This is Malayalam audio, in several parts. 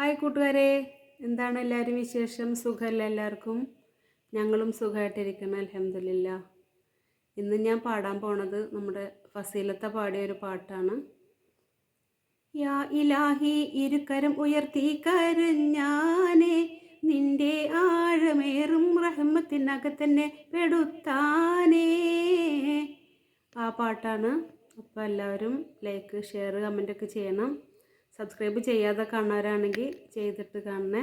ഹായ് കൂട്ടുകാരെ. എന്താണ് എല്ലാവരും വിശേഷം? സുഖമല്ല എല്ലാവർക്കും? ഞങ്ങളും സുഖമായിട്ടിരിക്കണം അലഹമില്ല ഇന്ന് ഞാൻ പാടാൻ പോണത് നമ്മുടെ ഫസീലത്ത പാടിയ ഒരു പാട്ടാണ്. യാ ഇലാഹി ഇരുക്കരം ഉയർത്തി കരഞ്ഞാനേ നിന്റെ ആഴമേറും റഹ്മത്തിനകത്തന്നെ പെടുത്താനേ. ആ പാട്ടാണ്. അപ്പോൾ എല്ലാവരും ലൈക്ക് ഷെയർ കമന്റ് ഒക്കെ ചെയ്യണം. സബ്സ്ക്രൈബ് ചെയ്യാതെ കാണുന്നവരാണെങ്കിൽ ചെയ്തിട്ട് കാണണേ.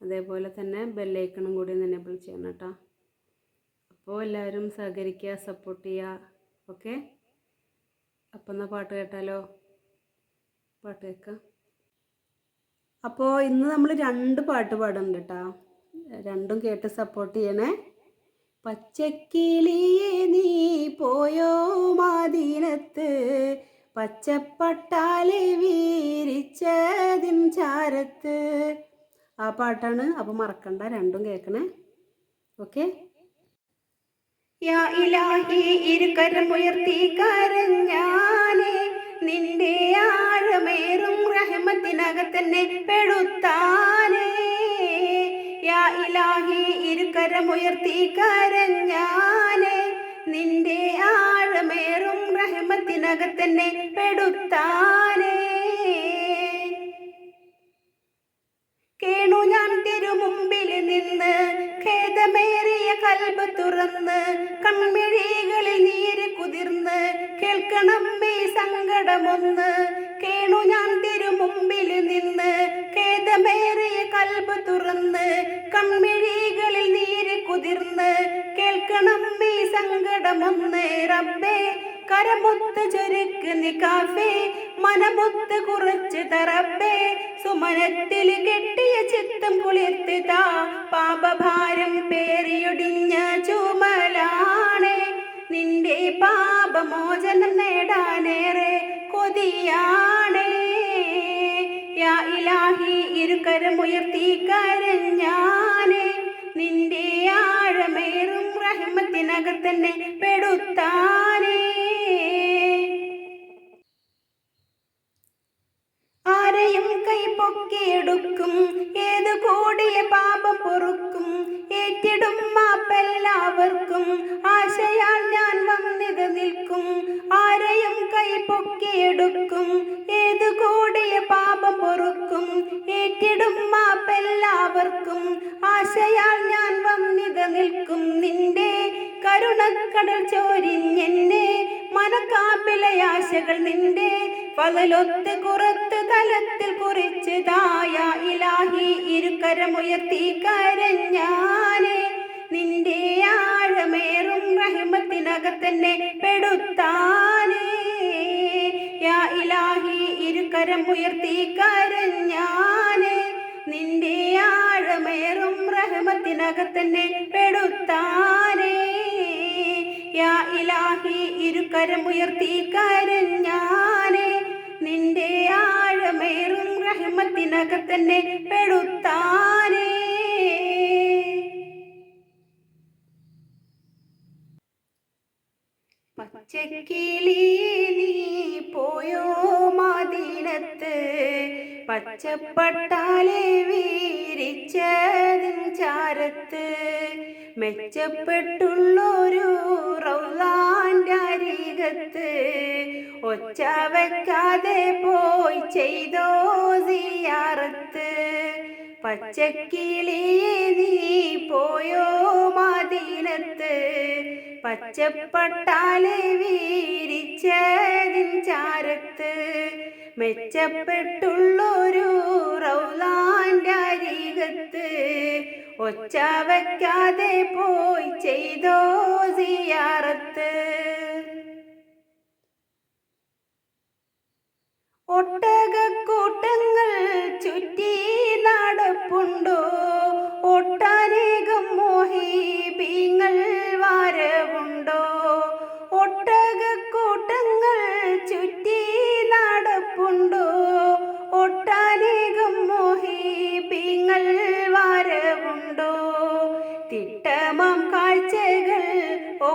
അതേപോലെ തന്നെ ബെല്ലൈക്കണും കൂടി ഒന്ന് എനേബിൾ ചെയ്യണം കേട്ടോ. അപ്പോൾ എല്ലാവരും സഹകരിക്കുക സപ്പോർട്ട് ചെയ്യുക. ഓക്കെ അപ്പം എന്നാൽ പാട്ട് കേട്ടാലോ? പാട്ട് കേൾക്കാം. അപ്പോൾ ഇന്ന് നമ്മൾ രണ്ട് പാട്ട് പാടുന്നുണ്ട് കേട്ടോ. രണ്ടും കേട്ട് സപ്പോർട്ട് ചെയ്യണേ. പച്ചക്കിളിയെ നീ പോയോ മാദീനത്ത് പച്ചപ്പട്ടാലെ വീരിച്ചതിൻ ചാരത്ത്. ആ പാട്ടാണ് അപ്പോൾ മറക്കണ്ട രണ്ടും കേൾക്കണേ. ഓക്കെ? യാ ഇലാഹി ഇരുകരമുയർത്തി കരഞ്ഞാനേ നിന്റെ ആഴമേറും റഹ്മത്തിനകത്തന്നെ പെടുത്താനേ. യാ ഇലാഹി ഇരുകരമുയർത്തി കരഞ്ഞാനേ നിന്റെ ആഴമേറും റഹ്മത്തിനകത്തന്നെ പെടുത്താനേ. കേണു ഞാൻ തിരുമുമ്പിൽ നിന്ന് ഖേദമേറിയ കൽബ് തുറന്ന് കൺമിഴികളിൽ നീര് കുതിർന്ന് കേൾക്കണം ഈ സങ്കടമൊന്ന്. കേണു ഞാൻ തിരുമുമ്പിൽ നിന്ന് ഖേദമേറിയ കൽബ് തുറന്ന് കൺമിഴികളിൽ നീര് കുതിർന്ന് കേൾക്കണം ഈ സങ്കടമൊന്ന് റബ്ബേ കരമുത്ത് ചുരുക്ക് നിക്കാഫേ മനമുത്ത് കുറച്ച് തറബേ സുമനത്തിൽ കെട്ടിയ ചിത്തം കുളിർത്ത് താ പാപഭാരം പേറിയൊടിഞ്ഞ ചുമലാണേ. നിന്റെ പാപമോചനം നേടാനേറെ കൊതിയാണ്. യാ ഇലാഹി ഇരുകരമുയർത്തി കരഞ്ഞാനേ. നിന്റെ ആഴമേറും റഹ്മത്തിനകത്തന്നെ പെടുത്താനേ. ആരെയും കൈ പൊക്കിയെടുക്കും ഏത് കൂടിയ പാപം പൊറുക്കും ഏറ്റിടും മാപ്പെല്ലാവർക്കും. ആശയാൽ ഞാൻ വന്നിത് നിൽക്കും ആരെയും കൈ പൊക്കിയെടുക്കും ഏത് കൂടിയ പാപം പൊറുക്കും ഏറ്റിടും മാപ്പെല്ലാവർക്കും. ആശയാൽ കരുണക്കടൽ ചോരിഞ്ഞെന്നെ മനക്കാപ്പിലയാശകൾ നിന്റെ പകലൊത്ത് കുറത്ത് തലത്തിൽ കുറിച്ച് തായ ഇലാഹി ഇരുക്കരമുയർത്തി കരഞ്ഞാനെ നിന്റെ ആഴമേറും റഹിമത്തിനകത്തന്നെ പെടുത്താനേ. ഇലാഹി ഇരുക്കരമുയർത്തി കരഞ്ഞാനേ നിന്റെ ആഴമേറും റഹിമത്തിനകത്തന്നെ പെടുത്താനേ. യാ ഇലാഹി ഇരുകരം ഉയർത്തി കരഞ്ഞാനേ നിന്റെ ആഴമേറും റഹമത്തിനകത്തന്നെ പെടുത്താനേ. പച്ചക്കിളിയെ നീ പോയോ മാദീനത്ത്? പച്ചപ്പട്ടാലെ വീരിച്ചതിൻ ചാരത്ത്. മെച്ചപ്പെട്ടുള്ളൊരു റൗലാന്റെ അരികത്ത് ഒച്ച വെക്കാതെ പോയി ചെയ്തോ സിയാറത്ത്. പച്ചക്കിളിയെ നീ പോയോ മാദീനത്ത്? പച്ചപ്പട്ടാലെ വീരിച്ചതിൻ ചാരത്ത്. മെച്ചപ്പെട്ടുള്ളൊരു ഒച്ച വയ്ക്കാതെ പോയി ചെയ്തോ സിയാറത്ത്.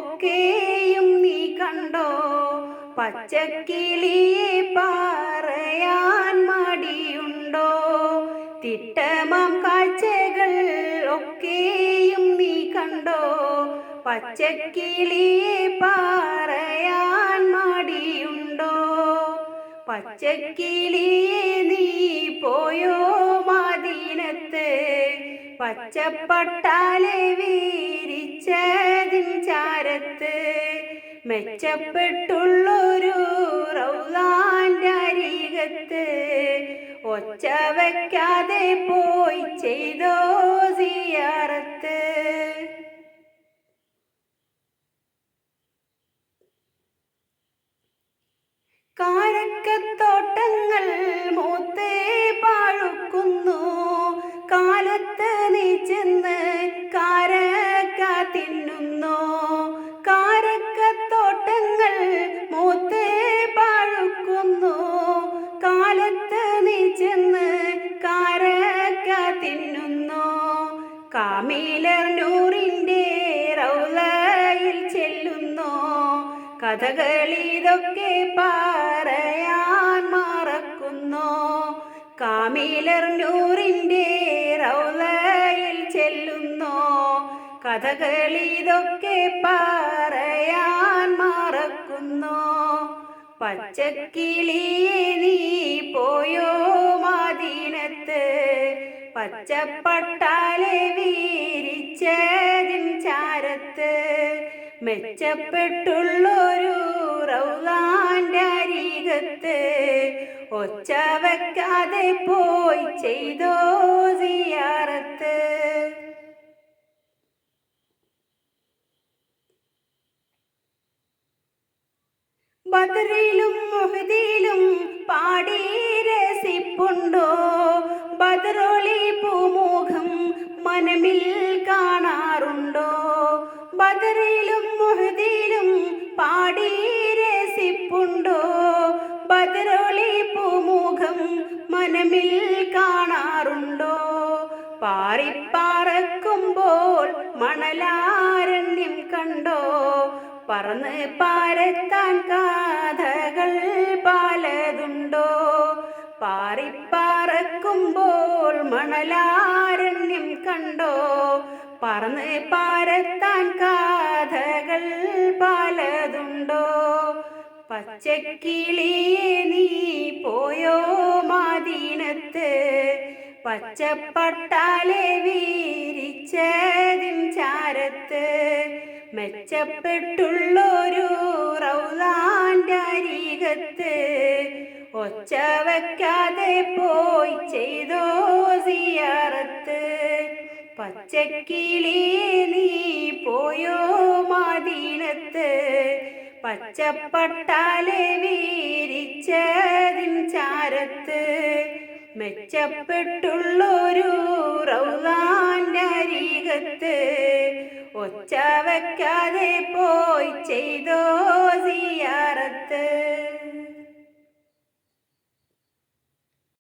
ഒക്കെയും നീ കണ്ടോ? പച്ചക്കിളിയെ പാറയാൻ മടിയുണ്ടോ? തിട്ടമം കാഴ്ചകൾ ഒക്കെയും നീ കണ്ടോ? പച്ചക്കിളിയെ പാറയാൻ മടിയുണ്ടോ? പച്ചക്കിളിയെ നീ പോയോ? പച്ചപ്പട്ടാലെ വീരിച്ചതിൻ ചാരത്ത് മെച്ചപ്പെട്ടുള്ളൊരു റൗദാന്റെ ഒച്ച വയ്ക്കാതെ പോയി ചെയ്തോ സിയാറത്ത്. കഥകളിതൊക്കെ പറയാൻ മറക്കുന്നു. കാമീലർ നൂറിന്റെ റൗലയിൽ ചെല്ലുന്നു. കഥകളിതൊക്കെ പറയാൻ മറക്കുന്നു. പച്ചക്കിളിയെ നീ പോയോ മദീനത്ത്? പച്ചപ്പട്ടാലെ വീരിച്ചതിൻ ചാരത്ത്? മെച്ചപ്പെട്ടുള്ളൊരു അരികത്ത് ഒച്ച വെക്കാതെ പോയി ചെയ്തോ സിയാറത്ത്. ബദറിലും മുഹദിലും പാടി രസിപ്പുണ്ടോ? ബദറോളി പൂമുഖം മനമിൽ കാണാറുണ്ടോ? ബദറിലും പാറിപ്പാറക്കുമ്പോൾ മണലാരണ്യം കണ്ടോ? പറന്ന് പാരത്താൻ കാഥകൾ പലതുണ്ടോ? പാറിപ്പാറക്കുമ്പോൾ മണലാരണ്യം കണ്ടോ? പറന്ന് പാരത്താൻ കാഥകൾ പലതുണ്ടോ? പച്ചക്കിളിയെ പച്ചപ്പട്ടാലെ വീരിച്ചതിൻ ചാരത്ത് മെച്ചപ്പെട്ടുള്ളൊരു റൗദാന്റെ അരീകത്ത് ഒച്ച വയ്ക്കാതെ പോയി ചെയ്തോ സിയാറത്ത്. പച്ചക്കിളി നീ പോയോ മദീനത്ത്. പച്ചപ്പട്ടാലെ വീരിച്ചതിൻ ചാരത്ത് മെച്ചപ്പെട്ടുള്ളൊരു റൗലാന്റെ അരികത്ത് ഒച്ച പോയി ചെയ്തോ സിയാറത്ത്.